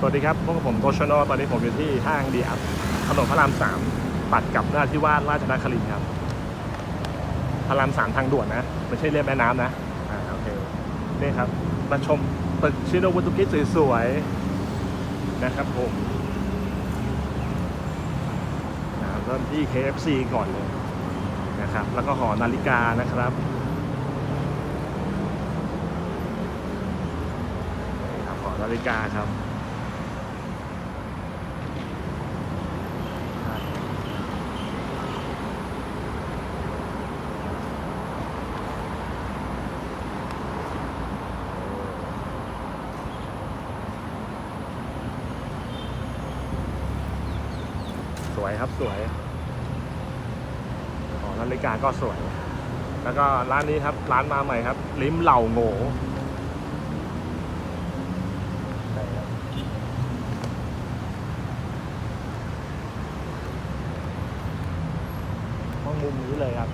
สวัสดีครับพวกผมโตชโนตอนนี้ผมอยู่ที่ห้างดีอัพถนนพระรามสามปัดกับหน้าที่ว่าสราชนครินทร์ครับ พระรามสามทางด่วนนะ ไม่ใช่เรียบแม่น้ำนะ อ่าโอเค นี่ครับ มาชมตึกชิโนบุตุกิสวยๆ นะครับผมนะเริ่มที่ KFC ก่อนเลยนะครับ แล้วก็หอนาฬิกานะครับนี่ครับหอนาฬิกาครับ สวยครับสวยของนาฬิกาก็สวย แล้วก็ร้านนี้ครับ ร้านมาใหม่ครับ ลิ้มเหล่าโง่ห้องมุมนี้เลยครับ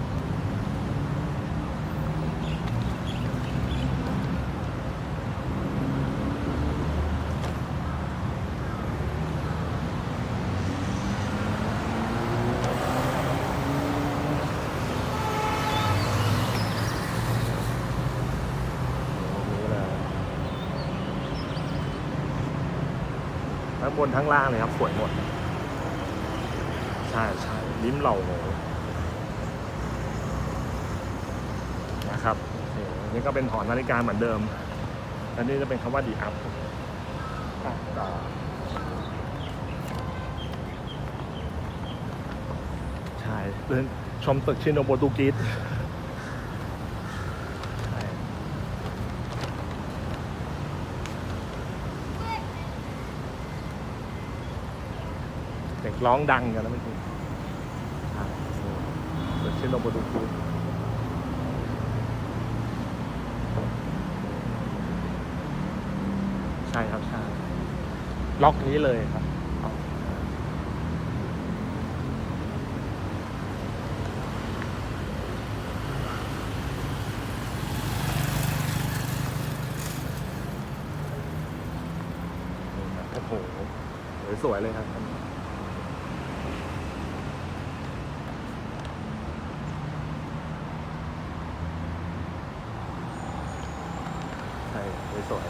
นี้เลยทั้ง บนทั้งล่างเลยครับ สวยหมด ใช่ใช่ลิ้มเหล่าโหนะครับนี่ก็เป็นหอนาฬิกาเหมือนเดิม อันนี้จะเป็นคำว่าดีอัพใช่เดินชมตึกชินโนโบตูกิสใช่ เด็ก ร้องดังกันแล้วไม่ถูกเปิดชื่อโนบุดูคูใช่ครับใช่ล็อกนี้เลยครับโอ้โหสวยเลยครับ ใช่ สวย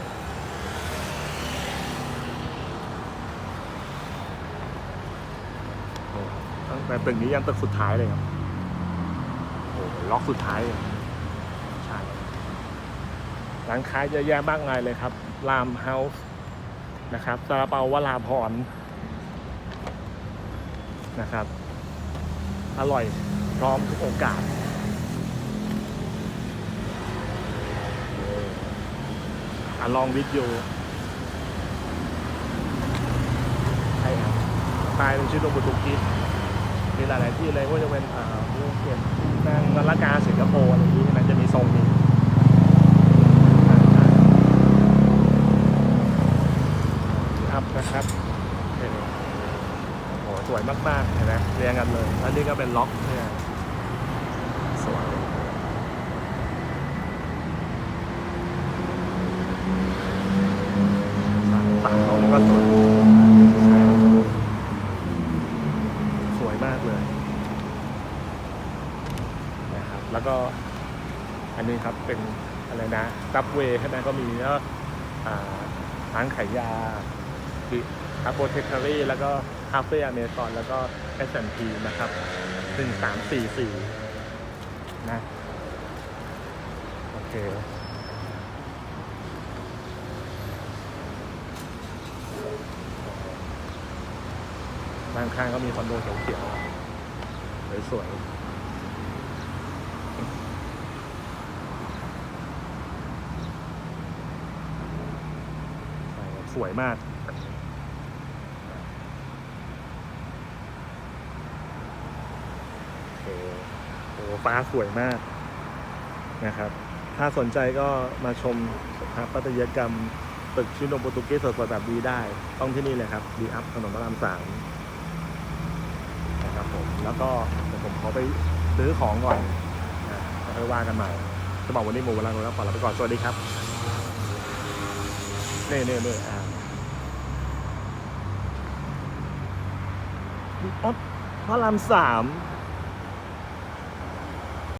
ตั้งแต่ตึกนี้ยันตึกสุดท้ายเลยครับโอ้ล็อกสุดท้ายเลยใช่ร้านค้าเยอะแยะมากมายเลยครับ รามเฮาส์นะครับซาลาเปาวลาพรนะครับ อร่อยพร้อมทุกโอกาส อลองวิดโยใช่ครับตายเป็นชื่อโดบุตุกิสมีหลายๆที่เลยว่าจะเป็นอ่าภูเก็ตนางนาฬกาสิงคโปร์อะไรอย่างนี้นะจะมีทรงนี้อัพนะครับโอ้โหสวยมากๆเห็นไหมเรียงกันเลยแล้วนี่ก็เป็นล็อกเนี่ยสวย ต่างเขาก็สวยสวยมากเลยนะครับแล้วก็อันนี้ครับเป็นอะไรนะซับเวย์ข้างในก็มีแล้วอ่าร้านขายยาคือครับโบเทคารีแล้วก็คาเฟ่อเมซอนแล้วก็ S&P นะครับหนึ่งสามสี่สี่นะ โอเค ด้านข้างก็มีคอนโดเขียวๆสวยๆสวยมาก โอเคโอ้ฟ้าสวยมากนะครับ ถ้าสนใจก็มาชมสถาปัตยกรรม ตึกชิโนโปรตุเกสสดๆแบบดีได้ ต้องที่นี่เลยครับ ดีอัพถนนพระรามสาม แล้วก็ผมขอไปซื้อของก่อนนะแล้วค่อยว่ากันใหม่จะบอกวันนี้หมูเวลาหนูแล้วขอลาไปก่อนสวัสดีครับเน่เน่เน่อ่าออสพระรามสาม